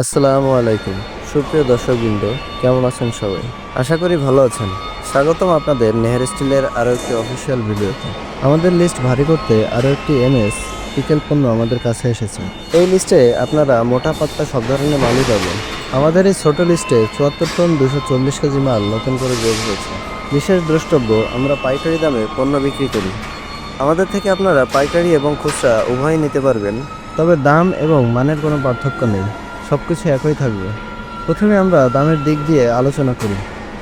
আসসালামু আলাইকুম। সুপ্রিয় দর্শকবৃন্দ, কেমন আছেন সবাই? আশা করি ভালো আছেন। স্বাগতম আপনাদের নেহার স্টিলের আরও একটি অফিসিয়াল ভিডিওতে। আমাদের লিস্ট ভারী করতে আরও একটি এমএস পিকেল পণ্য আমাদের কাছে এসেছে। এই লিস্টে আপনারা মোটা পাত্তা সব ধরনের মালই পাবেন। আমাদের এই ছোট লিস্টে চুয়াত্তর টন দুশো চল্লিশ কেজি মাল নতুন করে যোগ হয়েছে। বিশেষ দ্রষ্টব্য, আমরা পাইকারি দামে পণ্য বিক্রি করি। আমাদের থেকে আপনারা পাইকারি এবং খুচরা উভয়ই নিতে পারবেন। তবে দাম এবং মানের কোনো পার্থক্য নেই। সব কিছু একই থাকবে। প্রথমে আমরা দামের দিক দিয়ে আলোচনা করি।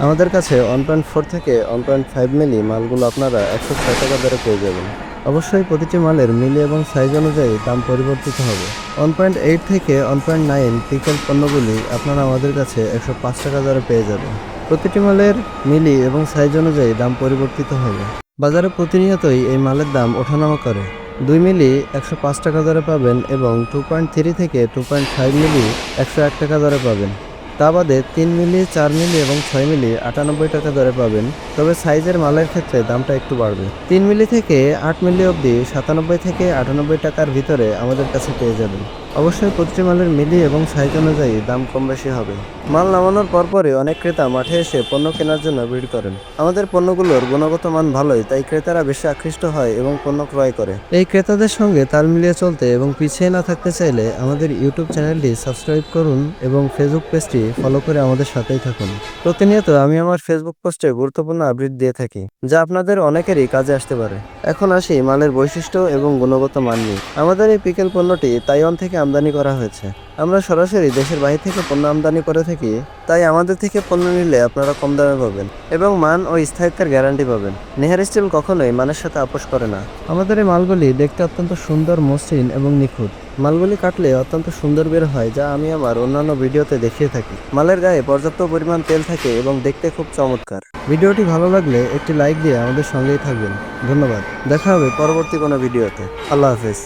আমাদের কাছে ওয়ান পয়েন্ট ফোর থেকে ওয়ান পয়েন্ট ফাইভ মিলি মালগুলো আপনারা একশো ছয় টাকা দরে পেয়ে যাবেন। অবশ্যই প্রতিটি মালের মিলি এবং সাইজ অনুযায়ী দাম পরিবর্তিত হবে। ওয়ান পয়েন্ট এইট থেকে ওয়ান পয়েন্ট নাইন পিকেল পণ্যগুলি আপনারা আমাদের কাছে একশো পাঁচ টাকা দরে পেয়ে যাবেন। প্রতিটি মালের মিলি এবং সাইজ অনুযায়ী দাম পরিবর্তিত হবে। বাজারে প্রতিনিয়তই এই মালের দাম ওঠানামা করে। দুই মিলি একশো পাঁচ টাকা দরে পাবেন এবং টু পয়েন্ট থ্রি থেকে টু পয়েন্ট ফাইভ মিলি একশো এক টাকা দরে পাবেন। তা বাদে তিন মিলি, চার মিলি এবং ছয় মিলি আটানব্বই টাকা দরে পাবেন। তবে সাইজের মালের ক্ষেত্রে দামটা একটু বাড়বে। তিন মিলি থেকে আট মিলি অবধি সাতানব্বই থেকে আটানব্বই টাকার ভিতরে আমাদের কাছে পেয়ে যাবেন। অবশ্যই প্রতিটি মালের মিলি এবং সাইজ অনুযায়ী দাম কম বেশি হবে। মাল নামানোর পরপরই অনেক ক্রেতা মাঠে এসে পণ্য কেনার জন্য ভিড় করেন। আমাদের পণ্যগুলোর গুণগত মান ভালোই, তাই ক্রেতারা বেশি আকৃষ্ট হয় এবং পণ্য ক্রয় করে। এই ক্রেতাদের সঙ্গে তাল মিলিয়ে চলতে এবং পিছিয়ে না থাকতে চাইলে আমাদের ইউটিউব চ্যানেলটি সাবস্ক্রাইব করুন এবং ফেসবুক পেজটি ফলো করে আমাদের সাথেই থাকুন। প্রতিনিয়ত আমি আমার ফেসবুক পোস্টে গুরুত্বপূর্ণ আপডেট দিয়ে থাকি, যা আপনাদের অনেকেরই কাজে আসতে পারে। এখন আসি মালের বৈশিষ্ট্য এবং গুণগত মান নিয়ে। আমাদের এই পিকেল পণ্যটি তাইওয়ান থেকে আমদানি করা হয়েছে। আমরা সরাসরি দেশের বাইরে থেকে পণ্য আমদানি করে থাকি, তাই আমাদের থেকে পণ্য নিলে আপনারা কম দামে পাবেন এবং মান ও স্থায়িত্বের গ্যারান্টি পাবেন। নেহার স্টিল কখনোই মানের সাথে আপোষ করে না। আমাদের এই মালগুলি দেখতে অত্যন্ত সুন্দর, মসৃণ এবং নিখুঁত। মালগুলি কাটলে অত্যন্ত সুন্দর বের হয়, যা আমি আমার অন্যান্য ভিডিওতে দেখিয়ে থাকি। মালের গায়ে পর্যাপ্ত পরিমাণ তেল থাকে এবং দেখতে খুব চমৎকার। ভিডিওটি ভালো লাগলে একটি লাইক দিয়ে আমাদের সঙ্গেই থাকবেন। ধন্যবাদ। দেখা হবে পরবর্তী কোনো ভিডিওতে। আল্লাহ হাফেজ।